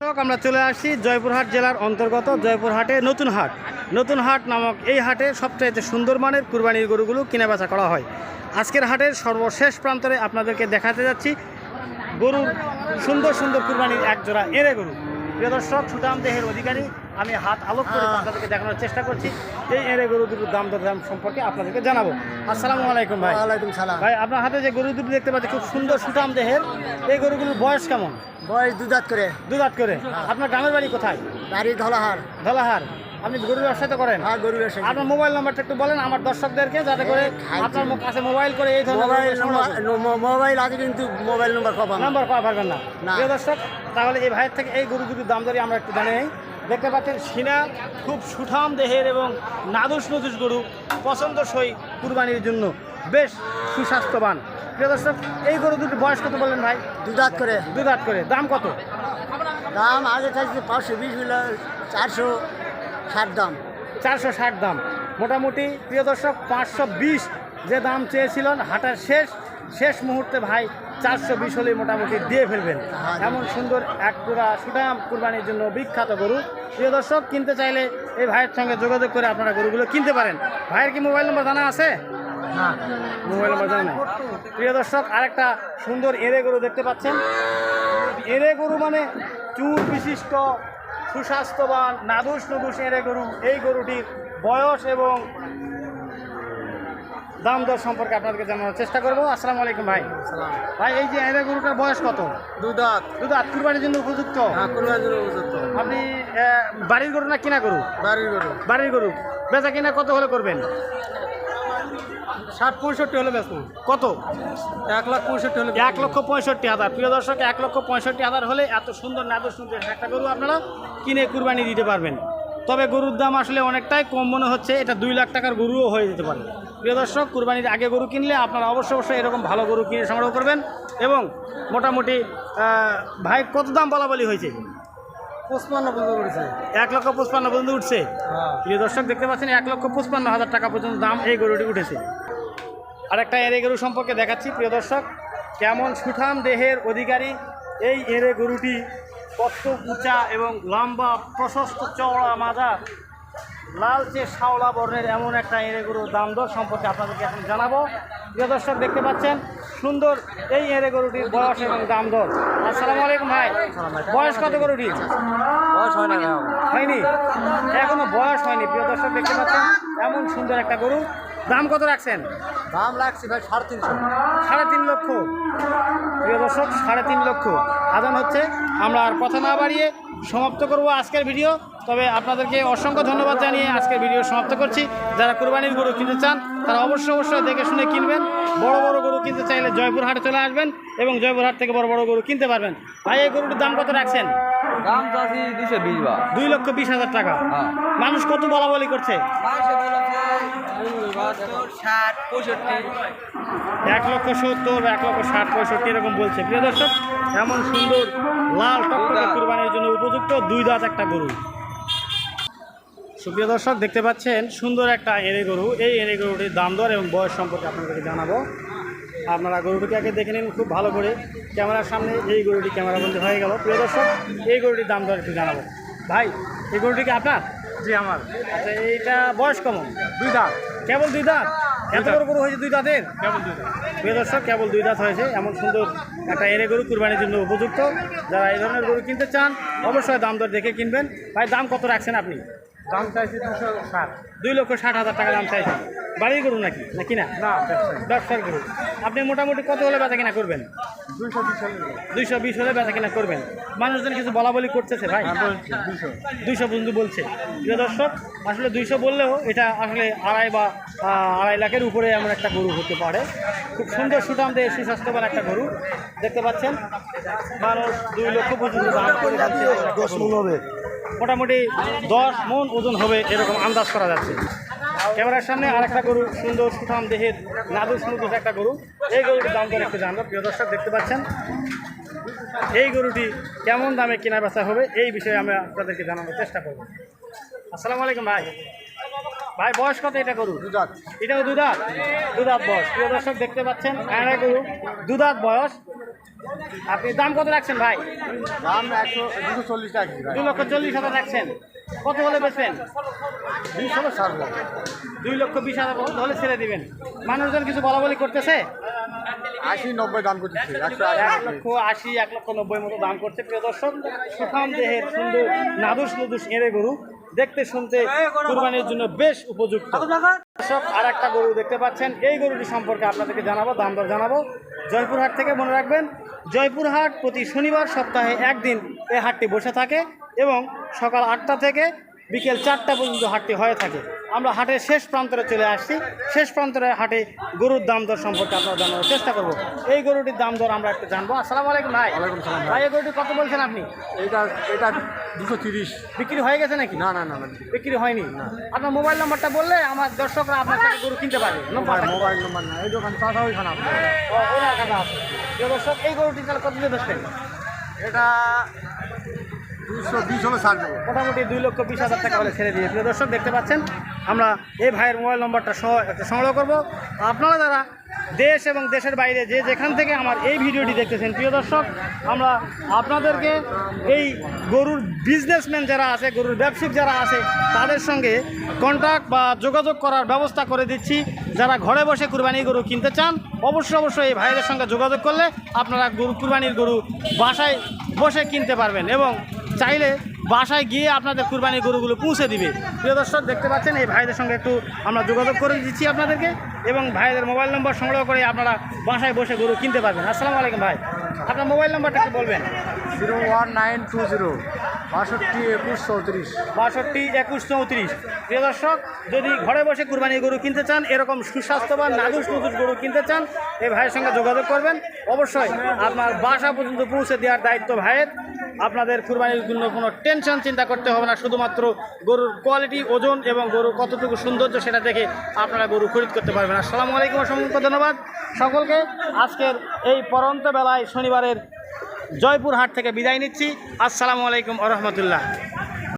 আমরা চলে আসছি জয়পুরহাট জেলার অন্তর্গত জয়পুরহাটে নতুন হাট। নতুন হাট নামক এই হাটে সবচাইতে সুন্দর মানের কুরবানির গরুগুলো কেনা বেচা করা হয়। আজকের হাটের সর্বশেষ প্রান্তরে আপনাদেরকে দেখাতে যাচ্ছি গরুর সুন্দর সুন্দর কুরবানির এক জোড়া এরে গরু। প্রিয় দর্শক সুদাম দেহের অধিকারী আমি হাত আলোক করে আপনাদেরকে দেখানোর চেষ্টা করছি। এই এরে গরু দুটোর দাম দর দাম সম্পর্কে আপনাদেরকে জানাব। আসসালামু আলাইকুম ভাই। সালাম। ভাই আপনার হাতে যে গরু দুটো দেখতে পাচ্ছি খুব সুন্দর সুঠাম দেহের। এই গরুগুলোর বয়স কেমন? বয়স দুধাত করে? দুধাত করে। আপনার গ্রামের বাড়ি কোথায়? বাড়ি ধলাহার। ধলাহার। আপনি গরুর ব্যবসা তো করেন? হ্যাঁ গরু এসে আপনার মোবাইল নাম্বারটা একটু বলেন আমার দর্শকদেরকে যাতে করে আপনার কাছে মোবাইল করে এই ধরনের মোবাইল আছে কিন্তু মোবাইল নম্বর কম নাম্বার পাওয়া পারবেন না। প্রিয় দর্শক তাহলে এই ভাইয়ের থেকে এই গরু দুটির দাম দরি আমরা একটু জানি নেই। দেখতে পাচ্ছেন সিনা খুব সুঠাম দেহের এবং নাদুস নদুস গরু পছন্দসই কুরবানির জন্য। বেশ সুস্বাস্থ্যবান। প্রিয় দর্শক এই গরু দুটির বয়স কত বললেন ভাই? দুধাত করে। দুধাত করে। দাম কত? দাম আগে থাকছে পাঁচশো বিশ মিলে চারশো ষাট দাম। চারশো ষাট দাম। মোটামুটি প্রিয় দর্শক পাঁচশো বিশ যে দাম চেয়েছিলেন হাটার শেষ শেষ মুহূর্তে ভাই চারশো বিশ হলেই মোটামুটি দিয়ে ফেলবেন। এমন সুন্দর এক পুরা সুঠাম কুরবানির জন্য বিখ্যাত গরু। প্রিয় দর্শক কিনতে চাইলে এই ভাইয়ের সঙ্গে যোগাযোগ করে আপনারা গরুগুলো কিনতে পারেন। ভাইয়ের কি মোবাইল নম্বর জানা আছে? হ্যাঁ মোবাইল নম্বর জানা নাই। প্রিয় দর্শক আরেকটা সুন্দর এরে গরু দেখতে পাচ্ছেন। এরে গরু মানে চুর বিশিষ্ট সুস্বাস্থ্যবান নাদুস নদুস এরে গরু। এই গরুটির বয়স এবং দাম দর সম্পর্কে আপনাদেরকে জানানোর চেষ্টা করব। আসসালামু আলাইকুম ভাই। ভাই এই যে এরে গরুটার বয়স কত? দুধ কুরবানির জন্য উপযুক্ত? হ্যাঁ কোরবানির জন্য উপযুক্ত। আপনি বাড়ির গরু না কিনা গরু? বাড়ির গরু। বাড়ির গরু। বেচা কিনা কত হলে করবেন? ষাট পঁয়ষট্টি হলে ব্যস্ত কত? এক লাখ পঁয়ষট্টি হলে এক লক্ষ পঁয়ষট্টি হাজার। প্রিয় দর্শক এক লক্ষ পঁয়ষট্টি হাজার হলে এত সুন্দর নাদর সুন্দর একটা গরু আপনারা কিনে কুরবানি দিতে পারবেন। তবে গরুর দাম আসলে অনেকটাই কম মনে হচ্ছে এটা দুই লাখ টাকার গরুও হয়ে যেতে পারে। প্রিয় দর্শক কুরবানির আগে গরু কিনলে আপনারা অবশ্যই অবশ্যই এরকম ভালো গরু কিনে সংগ্রহ করবেন এবং মোটামুটি ভাই কত দাম বলা বলি হয়েছে? এক লক্ষ পঁচপান্ন পর্যন্ত উঠছে? হ্যাঁ। প্রিয় দর্শক দেখতে পাচ্ছেন এক লক্ষ পঁচপান্ন হাজার টাকা পর্যন্ত দাম এই গরুটি উঠেছে। আরেকটা এরে গরু সম্পর্কে দেখাচ্ছি প্রিয় দর্শক। কেমন সুঠাম দেহের অধিকারী এই এরে গরুটি? কত উঁচা এবং লম্বা প্রশস্ত চওড়া মাজার। লালচে শাওলা বর্ণের এমন একটা এরে গরুর দাম দর সম্পর্কে আপনাদেরকে এখন জানাব। প্রিয় দর্শক দেখতে পাচ্ছেন সুন্দর এই এরে গরুটির বয়স এবং দাম দর। আসসালামু আলাইকুম ভাই। বয়স কত গরুটি বয়স হয় হয়নি? এখনও বয়স হয়নি প্রিয় দর্শক দেখতে পাচ্ছেন এমন সুন্দর একটা গরু। দাম কত রাখছেন? দাম লাগছে ভাই সাড়ে তিনশো সাড়ে তিন লক্ষ প্রিয় দর্শক সাড়ে তিন লক্ষ আদান হচ্ছে আমরা আর কথা না বাড়িয়ে সমাপ্ত করব আজকের ভিডিও তবে আপনাদেরকে অসংখ্য ধন্যবাদ জানিয়ে আজকের ভিডিও সমাপ্ত করছি যারা কুরবানির গরু কিনতে চান তারা অবশ্যই অবশ্যই দেখে শুনে কিনবেন বড় বড় গরু কিনতে চাইলে জয়পুরহাটে চলে আসবেন এবং জয়পুরহাট থেকে বড় বড় গরু কিনতে পারবেন ভাই এই গরুটির দাম কত রাখছেন দাম চাষি দুশো বিশ বা দুই লক্ষ বিশ হাজার টাকা হ্যাঁ। মানুষ কত বলা বলি করছে ষাট পঁয়ষট্টি। এক লক্ষ সত্তর এক লক্ষ ষাট পঁয়ষট্টি এরকম বলছে। প্রিয় দর্শক এমন সুন্দর লাল টকটকে কুরবানির জন্য উপযুক্ত দুই দাঁত একটা গরু। সুপ্রিয় দর্শক দেখতে পাচ্ছেন সুন্দর একটা এরে গরু। এই এরে গরুটির দাম দর এবং বয়স সম্পর্কে আপনাদেরকে জানাব। আপনারা গরুটিকে আগে দেখে নিন খুব ভালো করে। ক্যামেরার সামনে এই গরুটি ক্যামেরাবন্দি হয়ে গেল। প্রিয় দর্শক এই গরুটির দাম দর একটু জানাব। ভাই এই গরুটি কি আপনার? জি আমার। আচ্ছা এইটা বয়স কেমন? দুই দাঁত। কেবল দুই দাঁত? এত বড় গরু হয়েছে দুই দাঁতের? প্রিয় দর্শক কেবল দুই দাঁত হয়েছে। এমন সুন্দর একটা এরে গরু কুরবানির জন্য উপযুক্ত। যারা এই ধরনের গরু কিনতে চান অবশ্যই দাম দর দেখে কিনবেন। ভাই দাম কত রাখছেন আপনি? দাম চাইছি দুশো ষাট। দুই লক্ষ ষাট হাজার টাকা দাম চাইছেন। বাড়ির গরু নাকি? নাকি না? না ব্যবসার গরু। আপনি মোটামুটি কত হলে বেচা কিনা করবেন? দুইশো বিশ হলে। বেচা কিনা করবেন। মানুষজন কিছু বলা বলি করতেছে ভাই? দুইশো। পর্যন্ত বলছে। প্রিয় দর্শক আসলে দুইশো বললেও এটা আসলে আড়াই বা আড়াই লাখের উপরে এমন একটা গরু হতে পারে। খুব সুন্দর সুঠাম দিয়ে সুস্বাস্থ্যবান একটা গরু। দেখতে পাচ্ছেন? মানুষ দুই লক্ষ পর্যন্ত দাম করে একটা মোটামুটি দশ মন ওজন হবে এরকম আন্দাজ করা যাচ্ছে। ক্যামেরার সামনে আরেকটা গরু সুন্দর সুঠাম দেহের নাদুর সুন্দর একটা গরু। এই গরুটির দাম করে একটু জানব প্রিয় দর্শক দেখতে পাচ্ছেন। এই গরুটি কেমন দামে কেনা বেচা হবে এই বিষয়ে আমরা আপনাদেরকে জানানোর চেষ্টা করব। আসসালামু আলাইকুম ভাই। ভাই বয়স কত এটা গরু দুধাত এটাও দুধাত দুধাত বয়স। প্রিয় দর্শক দেখতে পাচ্ছেন আয়না গরু দুধাত বয়স। আপনি দাম কত রাখছেন ভাই? দাম একশো দুশো চল্লিশ টাকা দু লক্ষ চল্লিশ হাজার রাখছেন। কত হলে বেচবেন? দুই লক্ষ বিশ হাজার পর্যন্ত হলে ছেড়ে দিবেন? মানুষজন কিছু বলা বলি করতেছে? আশি নব্বই দাম করতেছে একশো এক লক্ষ আশি এক লক্ষ নব্বই মতো দাম করছে। প্রিয় দর্শক সুঠাম দেহের সুন্দর নাদুস নুদুস এঁড়ে গরু দেখতে শুনতে কুরবানির জন্য বেশ উপযুক্ত। দর্শক আর একটা গরু দেখতে পাচ্ছেন। এই গরুটি সম্পর্কে আপনাদেরকে জানাব দাম দর জানাব। জয়পুরহাট থেকে মনে রাখবেন জয়পুরহাট প্রতি শনিবার সপ্তাহে একদিন এই হাটটি বসে থাকে এবং সকাল আটটা থেকে বিকেল চারটা পর্যন্ত হাটটি হয়ে থাকে। আমরা হাটের শেষ প্রান্তরে চলে আসছি। শেষ প্রান্তরে হাটে গরুর দাম দর সম্পর্কে আপনারা জানানোর চেষ্টা করব। এই গরুটির দাম দর আমরা একটু জানব। আসসালামু আলাইকুম ভাই। ভাই। ভাই এই গরুটি কত বলছেন আপনি? এটা এটা দুশো তিরিশ। বিক্রি হয়ে গেছে নাকি? না না না বিক্রি হয়নি? আপনার মোবাইল নাম্বারটা বললে আমার দর্শকরা আপনার থেকে গরু কিনতে পারবে। মোবাইল মোবাইল নম্বর না। এই দোকান চাষা ওইখানে আপনার। কাছে দর্শক এই গরুটি তাহলে কত দিয়ে বেচবেন? এটা দুশো বিশ হলে ছাড় দেবো। মোটামুটি দুই লক্ষ বিশ হাজার টাকা হলে ছেড়ে দিয়ে প্রিয় দর্শক দেখতে পাচ্ছেন আমরা এই ভাইয়ের মোবাইল নম্বরটা সংগ্রহ করব। আপনারা যারা দেশ এবং দেশের বাইরে যে যেখান থেকে আমার এই ভিডিওটি দেখতেছেন, প্রিয় দর্শক, আমরা আপনাদেরকে এই গরুর বিজনেসম্যান যারা আছে, গরুর ব্যবসায়িক যারা আছে, তাদের সঙ্গে কন্ট্যাক্ট বা যোগাযোগ করার ব্যবস্থা করে দিচ্ছি। যারা ঘরে বসে কুরবানি গরু কিনতে চান, অবশ্যই অবশ্যই এই ভাইদের সঙ্গে যোগাযোগ করলে আপনারা গরু কুরবানির গরু বাসায় বসে কিনতে পারবেন এবং চাইলে বাসায় গিয়ে আপনাদের কুরবানির গরুগুলো পৌঁছে দিবে। প্রিয় দর্শক, দেখতে পাচ্ছেন, এই ভাইদের সঙ্গে একটু আমরা যোগাযোগ করে দিচ্ছি আপনাদেরকে এবং ভাইদের মোবাইল নম্বর সংগ্রহ করে আপনারা বাসায় বসে গরু কিনতে পারবেন। আসসালামু আলাইকুম ভাই, আপনার মোবাইল নম্বরটা একটু বলবেন। Zero one nine two zero. বাষট্টি একুশ চৌত্রিশ। বাষট্টি একুশ চৌত্রিশ। প্রিয় দর্শক, যদি ঘরে বসে কুরবানির গরু কিনতে চান, এরকম সুস্বাস্থ্যবান নাদুস নদুস গরু কিনতে চান, এই ভাইয়ের সঙ্গে যোগাযোগ করবেন। অবশ্যই আপনার বাসা পর্যন্ত পৌঁছে দেওয়ার দায়িত্ব ভাইয়ের। আপনাদের কুরবানির জন্য কোনো টেনশন, চিন্তা করতে হবে না। শুধুমাত্র গরুর কোয়ালিটি ওজন এবং গরু কতটুকু সৌন্দর্য সেটা দেখে আপনারা গরু খরিদ করতে পারবেন। আসসালামু আলাইকুম, অসংখ্য ধন্যবাদ। সকলকে আজকের এই পরন্ত বেলায় শনিবারের জয়পুর হাট থেকে বিদায় নিচ্ছি। আসসালামু আলাইকুম রহমতুল্লাহ।